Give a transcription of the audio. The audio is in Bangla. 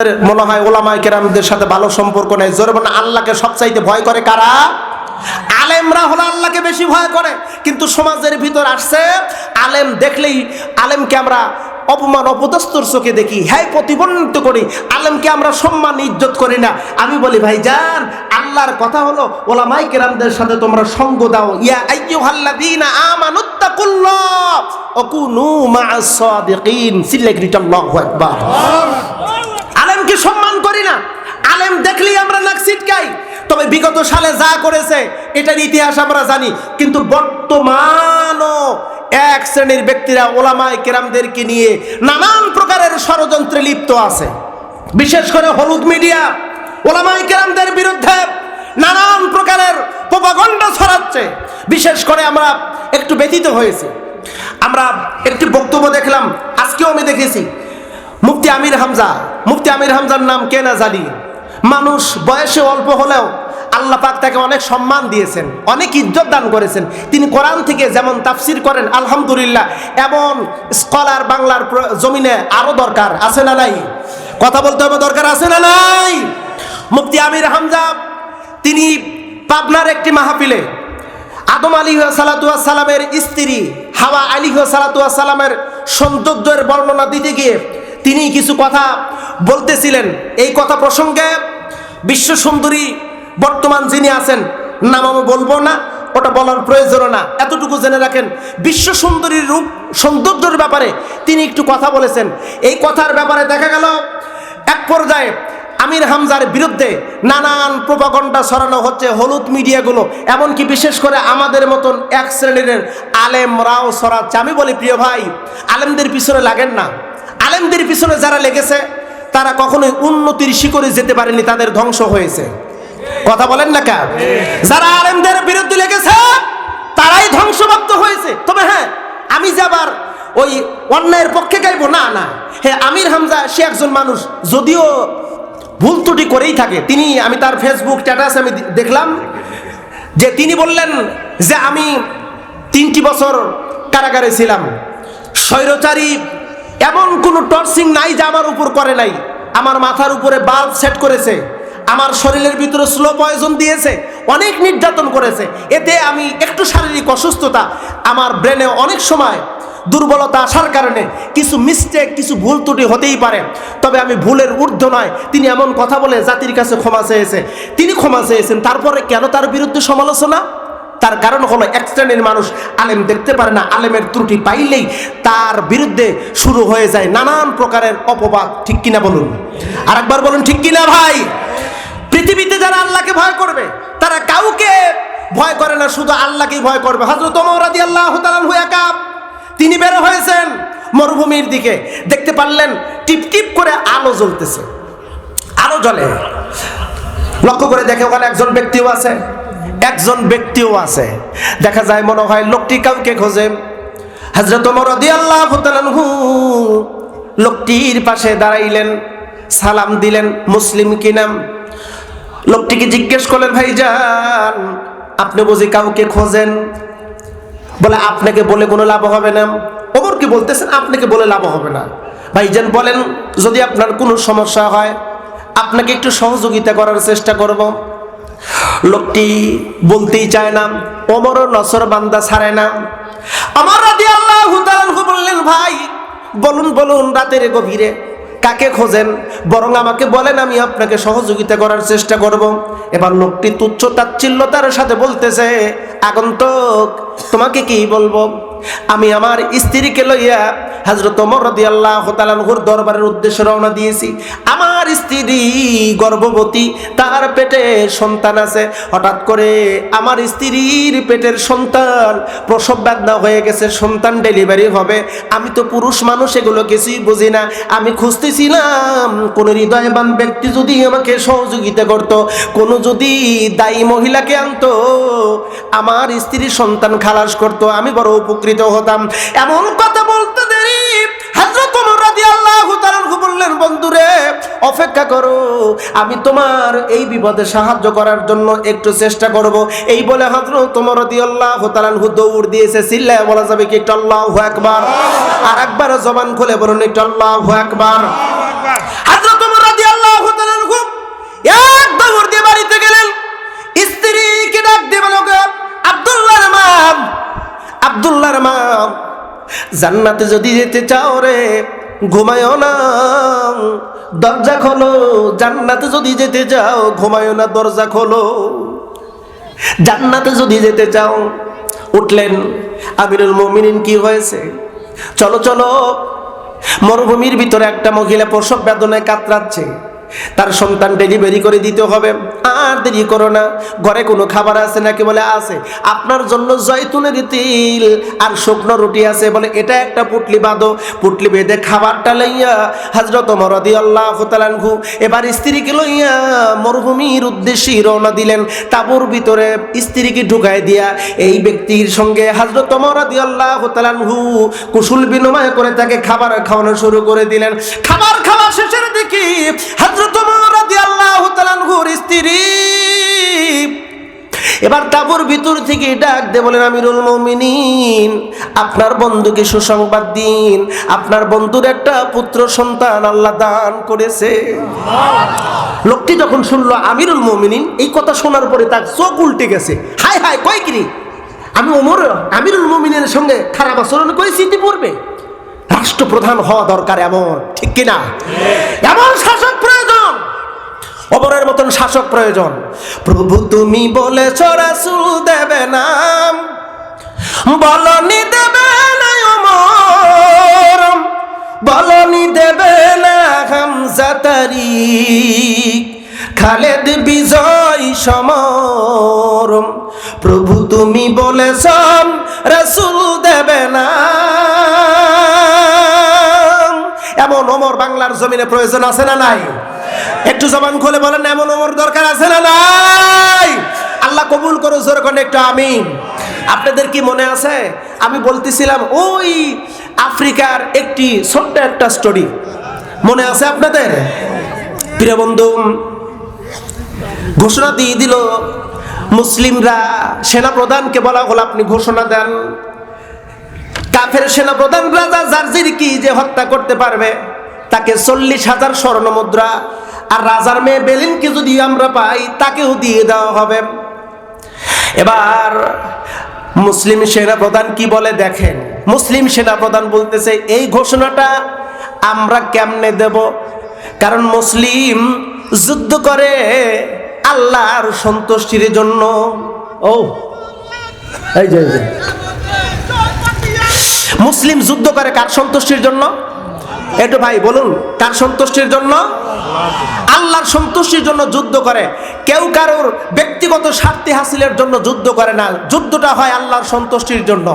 মনে হয় ওলামাই কেরামদের সাথে ভালো সম্পর্ক নেই। জোরে বলেন, আল্লাহকে সবচাইতে ভয় করে কারা? আলেমরা হলো আল্লাহকে বেশি ভয় করে। কিন্তু সমাজের ভিতর আসছে, আলেম দেখলেই আলেমকে আমরা অপমান অপদস্তর চোখে দেখি হ্যাঁ প্রতিবন্ধিত করি। আলেমকে আমরা সম্মান, ইজ্জত করি না। আমি বলি ভাই যান আল্লাহর কথা হলো ওলামাই কেরামদের সাথে তোমরা সঙ্গ দাও। ইয়া আইয়ুহাল্লাযীনা আমানুত্তাকুল্লাহ ওয়াকুনু মা'আস সাদিকিন সিল্লাল্লাহু আকবার। আলেমকে সম্মান করি না। আলেম দেখলেই আমরা নাক ছিটকাই। তবে বিগত সালে যা করেছে, এটার ইতিহাস আমরা জানি। কিন্তু বর্তমানও এক শ্রেণির ব্যক্তিরা ওলামায় কেরামদেরকে নিয়ে নানান প্রকারের ষড়যন্ত্রে লিপ্ত আছে। বিশেষ করে হলুদ মিডিয়া ওলামাই কেরামদের বিরুদ্ধে নানান প্রকারের প্রপাগণ্ড ছড়াচ্ছে। বিশেষ করে আমরা একটু ব্যথিত হয়েছি। আমরা একটি বক্তব্য দেখলাম, আজকেও আমি দেখেছি। মুফতি আমির হামজা, মুফতি আমির হামজার নাম কে না জানি। মানুষ বয়সে অল্প হলেও আল্লাহ পাক তাকে অনেক সম্মান দিয়েছেন, অনেক ইজ্জত দান করেছেন। তিনি কোরআন থেকে যেমন তাফসির করেন, আলহামদুলিল্লাহ, এমন স্কলার বাংলার জমিনে আরও দরকার, আছে না নাই? কথা বলতে হবে, দরকার আছে না নাই? মুফতি আমির হামজা, তিনি পাবনার একটি মাহফিলে আদম আলী সালামের স্ত্রী হাওয়া আলী সালামের সৌন্দর্যের বর্ণনা দিতে গিয়ে তিনি কিছু কথা বলতেছিলেন। এই কথা প্রসঙ্গে বিশ্ব সুন্দরী বর্তমান যিনি আছেন, নাম আমি বলব না, ওটা বলার প্রয়োজন না। এতটুকু জেনে রাখেন, বিশ্ব সুন্দরীর রূপ, সৌন্দর্যের ব্যাপারে তিনি একটু কথা বলেছেন। এই কথার ব্যাপারে দেখা গেল, এক পর্যায়ে আমির হামজার বিরুদ্ধে নানান প্রপাগণ্ডা ছড়ানো হচ্ছে হলুদ মিডিয়াগুলো, এমনকি বিশেষ করে আমাদের মতন এক শ্রেণির আলেমরাও ছড়াচ্ছে। আমি বলি, প্রিয় ভাই, আলেমদের পিছনে লাগেন না। আলেমদের পিছনে যারা লেগেছে, তারা কখনোই উন্নতির শিখরে যেতে পারেনি, তাদের ধ্বংস হয়েছে। কথা বলেন না কা যারা আলেমদের বিরুদ্ধে লেগেছে, তারাই ধ্বংসপ্রাপ্ত হয়েছে। তবে হ্যাঁ আমি যে আবার ওই অন্যায়ের পক্ষে গাইবো? না না। হ্যাঁ আমির হামজা, সে একজন মানুষ, যদিও ভুল ত্রুটি করেই থাকে। তিনি, আমি তার ফেসবুক স্ট্যাটাস আমি দেখলাম, যে তিনি বললেন যে আমি তিনটি বছর কারাগারে ছিলাম। স্বৈরচারী এমন কোনো টর্চিং নাই যে আমার উপর করে নাই। আমার মাথার উপরে বাল্ব সেট করেছে। আমার শরীরের ভিতরে স্লো পয়জন দিয়েছে। অনেক নির্যাতন করেছে। এতে আমি একটু শারীরিক অসুস্থতা, আমার ব্রেনে অনেক সময় দুর্বলতা আসার কারণে কিছু মিস্টেক কিছু ভুল ত্রুটি হতেই পারে। তবে আমি ভুলের ঊর্ধ্ব নয়। তিনি এমন কথা বলে জাতির কাছে ক্ষমা চেয়েছে। তিনি ক্ষমা চেয়েছেন। তারপরে কেন তার বিরুদ্ধে সমালোচনা? তার কারণ হলো এক শ্রেণির মানুষ আলেম দেখতে পারে না, আলেমের ত্রুটি পাইলেই তার বিরুদ্ধে শুরু হয়ে যায় নানান প্রকারের অপবাদ, ঠিক কিনা বলুন? আরেকবার বলুন, ঠিক কিনা ভাই? পৃথিবীতে যারা আল্লাহকে ভয় করবে, তারা কাউকে ভয় করে না, শুধু আল্লাহকেই ভয় করবে। হজরত রাদি আল্লাহ একা, তিনি বের হয়েছেন মরুভূমির দিকে, দেখতে পারলেন টিপ টিপ করে আলো জ্বলতেছে। আলো জ্বলে। লক্ষ্য করে দেখে ওখানে একজন ব্যক্তিও আছে। একজন ব্যক্তিও আছে। দেখা যায় মনে হয় লোকটি কাউকে খোঁজে। হাজরত আল্লাহ লোকটির পাশে দাঁড়াইলেন, সালাম দিলেন, মুসলিম কি নাম? লোকটিকে জিজ্ঞেস করলেন ভাই যান আপনি বুঝি কাউকে খোঁজেন? বলে, আপনাকে বলে কোনো লাভ হবে না। ওমর কি বলতেছেন, আপনাকে বলে লাভ হবে না। ভাইজান বলেন, যদি আপনার কোনো সমস্যা হয়, আপনাকে একটু সহযোগিতা করার চেষ্টা করব। লোকটি বলতেই চায় না, ওমরও নসর বান্দা ছাড়ে না। আমার রাদি আল্লাহ বললেন, ভাই, বলুন বলুন, রাতের গভীরে কাকে খোঁজেন? বরং আমাকে বলেন, আমি আপনাকে সহযোগিতা করার চেষ্টা করব। এবার লোকটি তুচ্ছ তাচ্ছিল্যতার সাথে বলতেছে, আগন্তক, তোমাকে কি বলব? আমি আমার স্ত্রীকে লইয়া হাজরত মরদি আল্লাহ তালানহুর দরবারের উদ্দেশ্যে রওনা দিয়েছি। আমার স্ত্রী গর্ভবতী, তার পেটে সন্তান আছে। হঠাৎ করে আমার স্ত্রীর পেটের সন্তান প্রসব বেদনা হয়ে গেছে, সন্তান ডেলিভারি হবে। আমি তো পুরুষ মানুষ, এগুলো কিছুই বুঝি না। আমি খুঁজতেছিলাম, কোনো হৃদয়বান ব্যক্তি যদি আমাকে সহযোগিতা করত, কোনো যদি দায়ী মহিলাকে আনতো, আমার স্ত্রীর সন্তান খালাস করত। আমি বড় উপকৃত হতাম। এমন কথা বন্ধুরে, অপেক্ষা করো। আমি তোমার এই বিপদে সাহায্য করার জন্য একটু চেষ্টা করব। এই বলে হজরত তোমার দি আল্লাহ তালানহু দৌড় দিয়েছে সিল্লায় বলা যাবে কি একটু আল্লাহ একবার আর একবার জবান খুলে বলুন একটু আল্লাহ একবার হজরত তোমার দি আল্লাহ তালানহু এক দৌড় দিয়ে বাড়িতে গেলেন। স্ত্রীকে ডাক দিয়ে বলো আব্দুল্লাহর মা আব্দুল্লাহর মা জান্নাতে যদি যেতে চাও রে ঘুমায়ও না। দরজা খোলো। জান্নাতে যদি যেতে চাও, ঘুমায়ও না, দরজা খোলো। জান্নাতে যদি যেতে চাও, উঠলেন। আমিরুল মমিনিন কি হয়েছে? চলো চলো। মরুভূমির ভিতরে একটা মহিলা প্রসব বেদনায় কাতরাচ্ছে। তার সন্তান ডেলিভারি করে দিতে হবে। আর দেরি করো না। ঘরে কোনো খাবার আছে নাকি বলে, আছে। আপনার জন্য জয়তুনের তিল আর শুকনো রুটি আছে বলে, এটা একটা পুটলি বাঁধো। পুটলি বেঁধে খাবারটা লইয়া হাজরত মরদি আল্লাহ তালানহু এবার স্ত্রীকে লইয়া মরুভূমির উদ্দেশ্যে রওনা দিলেন। তাবুর ভিতরে স্ত্রীকে ঢুকায় দিয়া এই ব্যক্তির সঙ্গে হাজরত মরদি আল্লাহ তালানহু কুশল বিনিময় করে তাকে খাবার খাওয়ানো শুরু করে দিলেন। খাবার খাওয়া শেষের দিকে হজরত স্ত্রী এবার তাবুর ভিতর থেকে ডাক দে বলেন, আমিরুল মমিনিন, আপনার বন্ধুকে সুসংবাদ দিন। আপনার বন্ধুর একটা পুত্র সন্তান আল্লাহ দান করেছে। লোকটি যখন শুনলো আমিরুল মমিনিন, এই কথা শোনার পরে তার চোখ উল্টে গেছে। হায় হায় কয় কিরি? আমি ওমর, আমিরুল মমিনের সঙ্গে খারাপ আচরণ করেছি ইতিপূর্বে? রাষ্ট্রপ্রধান হওয়া দরকার, এমন, ঠিক কিনা? এমন শাসক প্রয়োজন অমরের মতন শাসক প্রয়োজন। প্রভু, তুমি বলেছ রাসূল দেবে নাম, বলনি দেবে না অমর বলনি দেবে না হামজা তারিক, খালেদ বিজয় সমর। প্রভু, তুমি বলেছ রাসূল বাংলার জমিনে প্রয়োজন আছে না নাই? একটু জবান খুলে বলেন, এমন ওমর দরকার আছে না নাই? আল্লাহ কবুল করো জোর করে একটু, আমিন। আপনাদের কি মনে আছে? আমি বলতেছিলাম, ওই আফ্রিকার একটি ছোট্ট একটা স্টোরি মনে আছে আপনাদের? প্রিয় বন্ধু, ঘোষণা দিয়ে দিল, মুসলিমরা সেনাপ্রধানকে বলা হলো, আপনি ঘোষণা দেন। কাফের সেনাপ্রধান রাজা জার্জির কি যে হত্যা করতে পারবে তাকে চল্লিশ হাজার স্বর্ণ মুদ্রা আর রাজার মেয়ে বেলিনকে যদি আমরা পাই, তাকেও দিয়ে দেওয়া হবে। এবার মুসলিম সেনাপ্রধান কি বলে দেখেন? মুসলিম সেনাপ্রধান বলতেছে, এই ঘোষণাটা আমরা কেমনে দেব? কারণ মুসলিম যুদ্ধ করে আল্লাহর সন্তুষ্টির জন্য। ও এই যে। মুসলিম যুদ্ধ করে কার সন্তুষ্টির জন্য? একটু ভাই, বলুন, কার সন্তুষ্টির জন্য? আল্লাহর সন্তুষ্টির জন্য যুদ্ধ করে। কেউ কারোর ব্যক্তিগত স্বার্থে হাসিলের জন্য যুদ্ধ করে না। যুদ্ধটা হয় আল্লাহর সন্তুষ্টির জন্য।